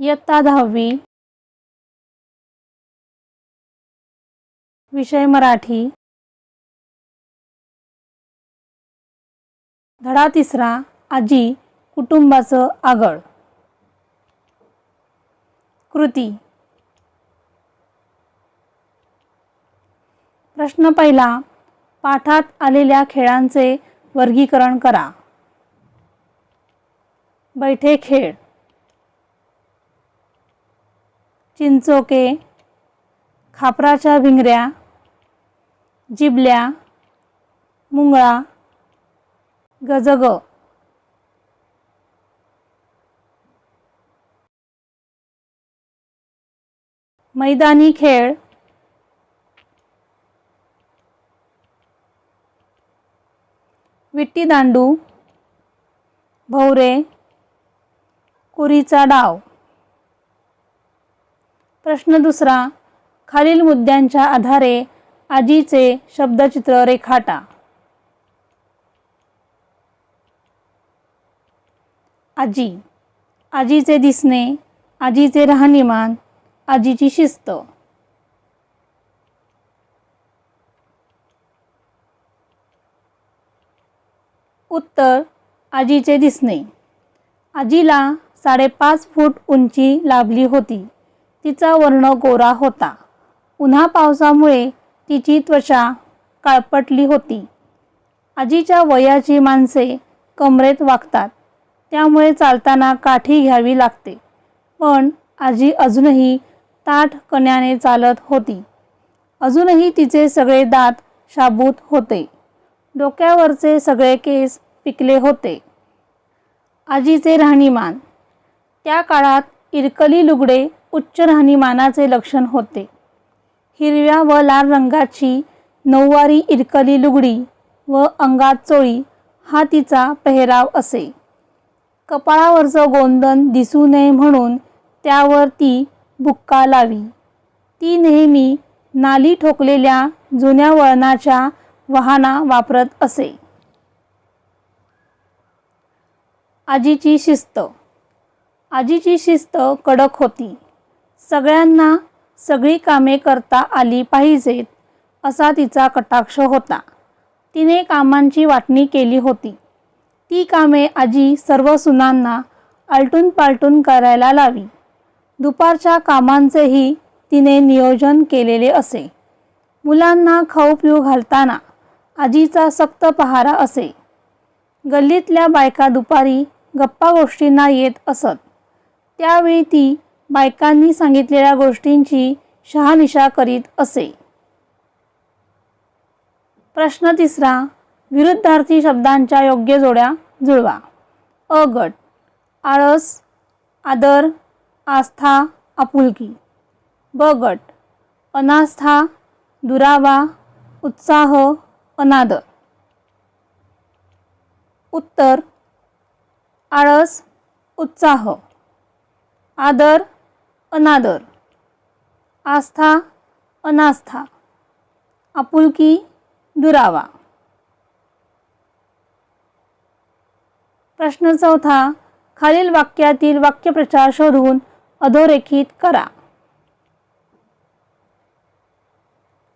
इयत्ता दहावी. विषय मराठी. धडा तिसरा आजी कुटुंबाचं आगळ. कृती. प्रश्न पहिला पाठात आलेल्या खेळांचे वर्गीकरण करा. बैठे खेळ. चिंचोके खापराच्या भिंगऱ्या जिबल्या मुंगळा गजग. मैदानी खेळ. विट्टी दांडू भवरे कुरीचा डाव. प्रश्न दुसरा खालील मुद्द्यांच्या आधारे आजीचे शब्दचित्र रेखाटा. आजी आजीचे दिसणे आजीचे राहणीमान आजीची शिस्त. उत्तर आजीचे दिसणे. आजीला साडेपाच फूट उंची लाभली होती. तिचा वर्ण गोरा होता. उन्हा पावसामुळे तिची त्वचा काळपटली होती. आजीच्या वयाची माणसे कमरेत वागतात. त्यामुळे चालताना काठी घ्यावी लागते. पण आजी अजूनही ताठ कण्याने चालत होती. अजूनही तिचे सगळे दात शाबूत होते. डोक्यावरचे सगळे केस पिकले होते. आजीचे राहणीमान. त्या काळात इरकली लुगडे उच्च राहणीमानाचे लक्षण होते. हिरव्या व लाल रंगाची नऊवारी इरकली लुगडी व अंगात चोळी हा तिचा पेहराव असे. कपाळावरचं गोंदन दिसू नये म्हणून त्यावर ती बुक्का लावी. ती नेहमी नाली ठोकलेल्या जुन्या वळणाच्या वाहना वापरत असे. आजीची शिस्त. आजीची शिस्त कडक होती. सगळ्यांना सगळी कामे करता आली पाहिजेत असा तिचा कटाक्ष होता. तिने कामांची वाटणी केली होती. ती कामे आजी सर्व सुनांना आलटून पालटून करायला लावी. दुपारच्या कामांचेही तिने नियोजन केलेले असे. मुलांना खाऊ पिऊ घालताना आजीचा सक्त पहारा असे. गल्लीतल्या बायका दुपारी गप्पा गोष्टींना येत असत. त्यावेळी ती बायकांनी सांगितलेल्या गोष्टींची शहानिशा करीत असे. प्रश्न तिसरा विरुद्धार्थी शब्दांच्या योग्य जोड्या जुळवा. अ गट आळस आदर आस्था आपुलकी. ब गट अनास्था दुरावा उत्साह अनादर. उत्तर आळस उत्साह. आदर अनादर. आस्था अनास्था. आपुलकी दुरावा. प्रश्न चौथा खालील वाक्यातील वाक्यप्रचार शोधून अधोरेखित करा.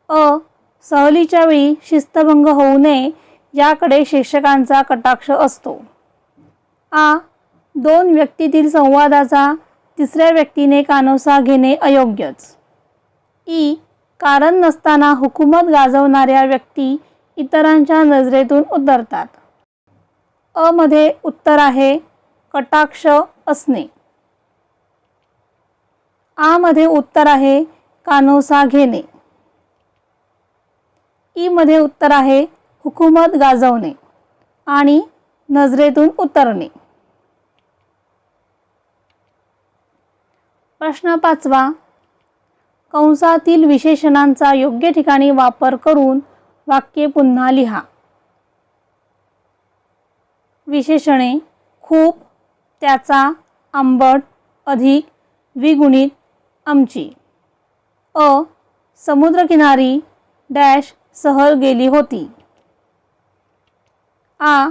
अ सहलीच्या वेळी शिस्तभंग होऊ नये याकडे शिक्षकांचा कटाक्ष असतो. आ दोन व्यक्तीतील संवादाचा तिसऱ्या व्यक्तीने कानोसा घेणे अयोग्यच. ई. कारण नसताना हुकूमत गाजवणाऱ्या व्यक्ती इतरांच्या नजरेतून उतरतात. अ मध्ये उत्तर आहे कटाक्ष असणे. आ मध्ये उत्तर आहे कानोसा घेणे. ई मध्ये उत्तर आहे हुकूमत गाजवणे आणि नजरेतून उतरणे. प्रश्न पाचवा. कंसातील विशेषणांचा योग्य ठिकाणी वापर करून वाक्ये पुन्हा लिहा. विशेषणे खूप त्याचा आंबट अधिक द्विगुणित आमची. अ समुद्रकिनारी डॅश सहल गेली होती. आ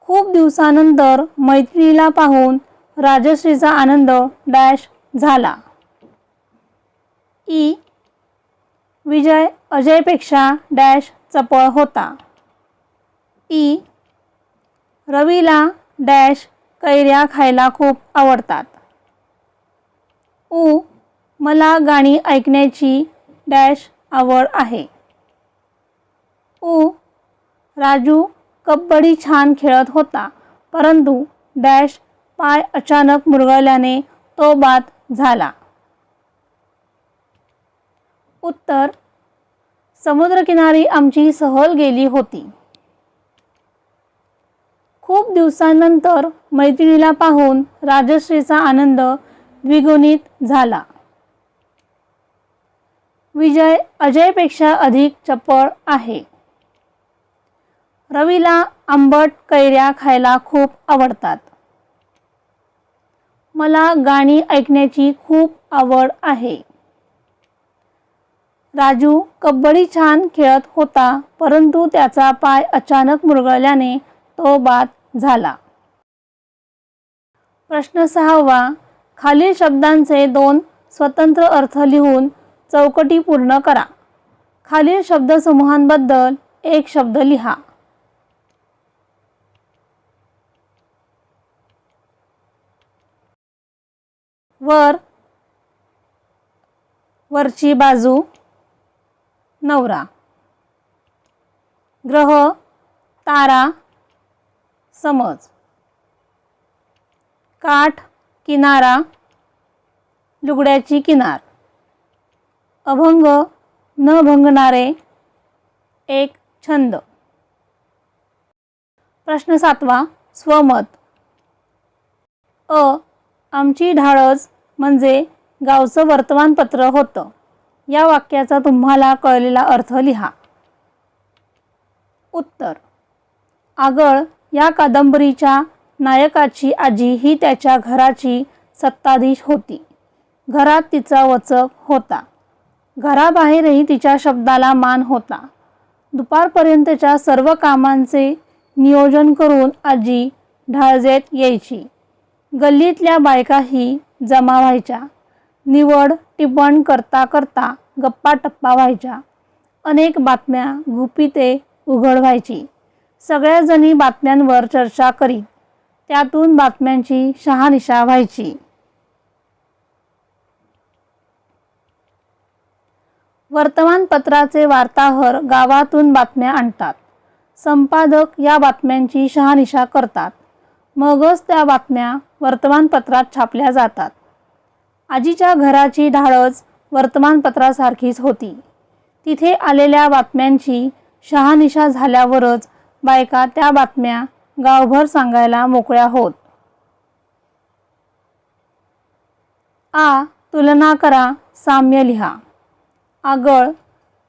खूप दिवसानंतर मैत्रिणीला पाहून राजश्रीचा आनंद डॅश झाला. ई. विजय अजयपेक्षा डॅश चपळ होता. ई. रवीला डॅश कैऱ्या खायला खूप आवडतात. उ. मला गाणी ऐकण्याची डॅश आवड आहे. उ. राजू कबड्डी छान खेळत होता परंतु डॅश पाय अचानक मुरगळल्याने तो बाद झाला. उत्तर समुद्रकिनारी आमची सहल गेली होती. खूप दिवसांनंतर मैत्रिणीला पाहून राजश्रीचा आनंद द्विगुणित झाला. विजय अजयपेक्षा अधिक चपळ आहे. रवीला आंबट कैऱ्या खायला खूप आवडतात. मला गाणी ऐकण्याची खूप आवड आहे. राजू कबड्डी छान खेळत होता परंतु त्याचा पाय अचानक मुरगळल्याने तो बाद झाला. प्रश्न सहावा खालील शब्दांचे दोन स्वतंत्र अर्थ लिहून चौकटी पूर्ण करा. खालील शब्दसमूहांबद्दल एक शब्द लिहा. वर वरची बाजू नवरा. ग्रह तारा समज. काठ किनारा लुगड्याची किनार. अभंग न भंगणारे एक छंद. प्रश्न सातवा स्वमत. अ आमची ढाळच म्हणजे गावचं वर्तमानपत्र होतं. या वाक्याचा तुम्हाला कळलेला अर्थ लिहा. उत्तर. आगळ या कादंबरीच्या नायकाची आजी ही त्याच्या घराची सत्ताधीश होती. घरात तिचा वचक होता. घराबाहेरही तिच्या शब्दाला मान होता. दुपारपर्यंतच्या सर्व कामांचे नियोजन करून आजी ढाळजेत यायची. गल्लीतल्या बायकाही जमा व्हायच्या. निवड टिपण करता करता गप्पा टप्पा व्हायच्या. अनेक बातम्या गुपिते उघड व्हायची सगळ्याजणी बातम्यांवर चर्चा करीत त्यातून बातम्यांची शहानिशा व्हायची. वर्तमानपत्राचे वार्ताहर गावातून बातम्या आणतात. संपादक या बातम्यांची शहानिशा करतात. मगच त्या बातम्या वर्तमानपत्रात छापल्या जातात. आजीच्या घराची ढाळच वर्तमानपत्रासारखीच होती. तिथे आलेल्या बातम्यांची शहानिशा झाल्यावरच बायका त्या बातम्या गावभर सांगायला मोकळ्या होत. आ तुलना करा साम्य लिहा. आगळ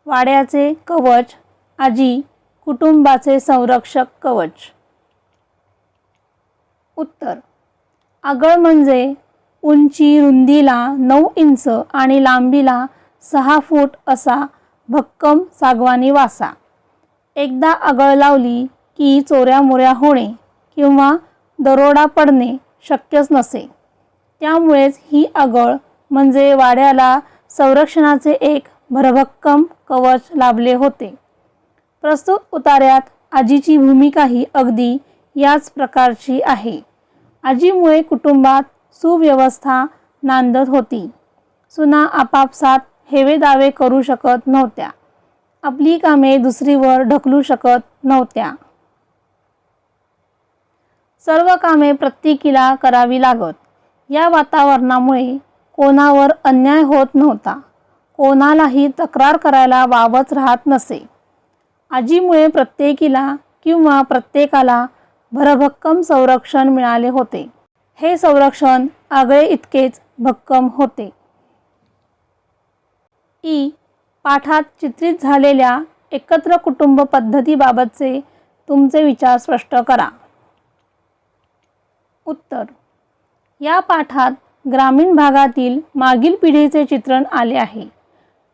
वाड्याचे कवच आजी कुटुंबाचे संरक्षक कवच. उत्तर. आगळ म्हणजे उंची रुंदीला नऊ इंच आणि लांबीला सहा फूट असा भक्कम सागवानी वासा. एकदा आगळ लावली की चोऱ्या मोऱ्या होणे किंवा दरोडा पडणे शक्यच नसे. त्यामुळेच ही आगळ म्हणजे वाड्याला संरक्षणाचे एक भरभक्कम कवच लाभले होते. प्रस्तुत उतार्यात आजीची भूमिकाही अगदी याच प्रकारची आहे. आजीमुळे कुटुंबात सुव्यवस्था नांदत होती. सुना आपापसात हेवे दावे करू शकत नव्हत्या. आपली कामे दुसरीवर ढकलू शकत नव्हत्या. सर्व कामे प्रत्येकीला करावी लागत. या वातावरणामुळे कोणावर अन्याय होत नव्हता. कोणालाही तक्रार करायला वावच राहत नसे. आजीमुळे प्रत्येकीला किंवा प्रत्येकाला भरभक्कम संरक्षण मिळाले होते. हे संरक्षण आगळे इतकेच भक्कम होते. ई. पाठात चित्रित झालेल्या एकत्र कुटुंब पद्धतीबाबतचे तुमचे विचार स्पष्ट करा. उत्तर. या पाठात ग्रामीण भागातील मागील पिढीचे चित्रण आले आहे.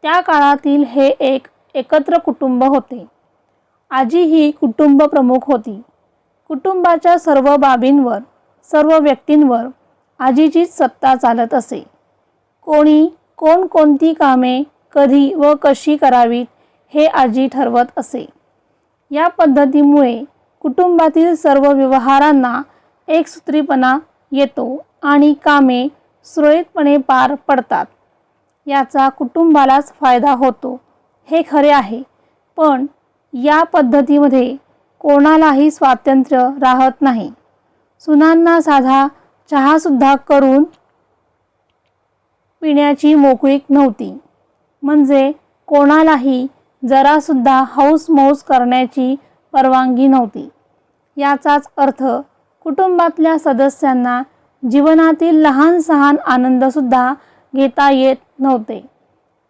त्या काळातील हे एक एकत्र कुटुंब होते. आजी ही कुटुंब प्रमुख होती. कुटुंबाच्या सर्व बाबींवर सर्व व्यक्तींवर आजीचीच सत्ता चालत असे. कोणी कोणकोणती कामे कधी व कशी करावीत हे आजी ठरवत असे. या पद्धतीमुळे कुटुंबातील सर्व व्यवहारांना एकसूत्रीपणा येतो आणि कामे सुरळीतपणे पार पडतात. याचा कुटुंबालाच फायदा होतो हे खरे आहे. पण या पद्धतीमध्ये कोणालाही स्वातंत्र्य राहत नाही. सुनांना साधा चहासुद्धा करून पिण्याची मोकळीक नव्हती. म्हणजे कोणालाही जरासुद्धा हौसमौस करण्याची परवानगी नव्हती. याचाच अर्थ कुटुंबातल्या सदस्यांना जीवनातील लहान सहान आनंदसुद्धा घेता येत नव्हते.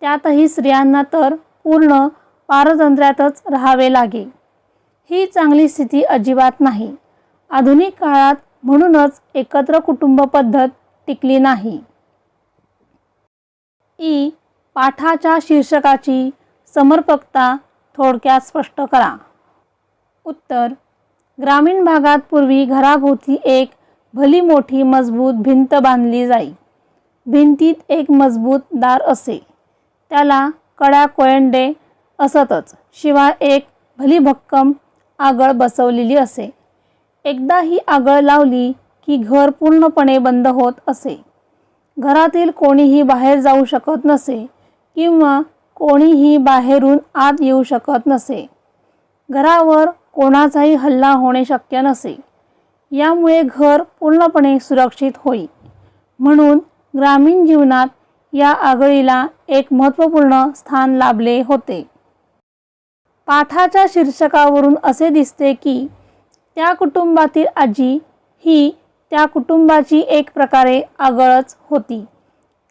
त्यातही स्त्रियांना तर पूर्ण पारतंत्र्यातच राहावे लागे. ही चांगली स्थिती अजिबात नाही. आधुनिक काळात म्हणूनच एकत्र कुटुंब पद्धत टिकली नाही. ई पाठाच्या शीर्षकाची समर्पकता थोडक्यात स्पष्ट करा. उत्तर ग्रामीण भागात पूर्वी घराभोवती एक भली मोठी मजबूत भिंत बांधली जाई. भिंतीत एक मजबूत दार असे. त्याला कड्या कोयंडे असतच. शिवाय एक भली भक्कम आगळ बसवलेली असे. एकदा ही आगळ लावली की घर पूर्णपणे बंद होत असे. घरातील कोणीही बाहेर जाऊ शकत नसे किंवा कोणीही बाहेरून आत येऊ शकत नसे. घरावर कोणाचाही हल्ला होणे शक्य नसे. यामुळे घर पूर्णपणे सुरक्षित होई. म्हणून ग्रामीण जीवनात या आगळीला एक महत्त्वपूर्ण स्थान लाभले होते. पाठाच्या शीर्षकावरून असे दिसते की त्या कुटुंबातील आजी ही त्या कुटुंबाची एक प्रकारे आगळच होती.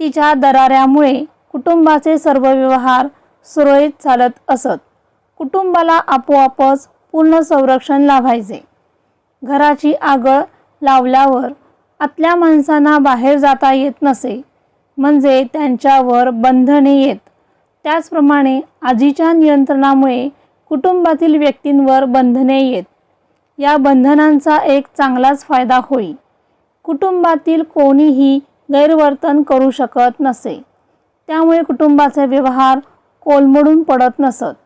तिच्या दराऱ्यामुळे कुटुंबाचे सर्व व्यवहार सुरळीत चालत असत. कुटुंबाला आपोआपच पूर्ण संरक्षण लाभायचे. घराची आगळ लावल्यावर आतल्या माणसांना बाहेर जाता येत नसे म्हणजे त्यांच्यावर बंधने येत. त्याचप्रमाणे आजीच्या नियंत्रणामुळे कुटुंबातील व्यक्तींवर बंधने येत. या बंधनांचा एक चांगलाच फायदा होई. कुटुंबातील कोणीही गैरवर्तन करू शकत नसे. त्यामुळे कुटुंबाचे व्यवहार कोलमडून पडत नसत.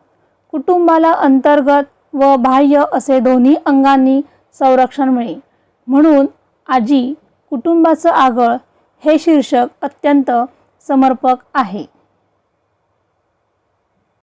कुटुंबाला अंतर्गत व बाह्य असे दोन्ही अंगांनी संरक्षण मिळे. म्हणून आजी कुटुंबाचं आगळ हे शीर्षक अत्यंत समर्पक आहे.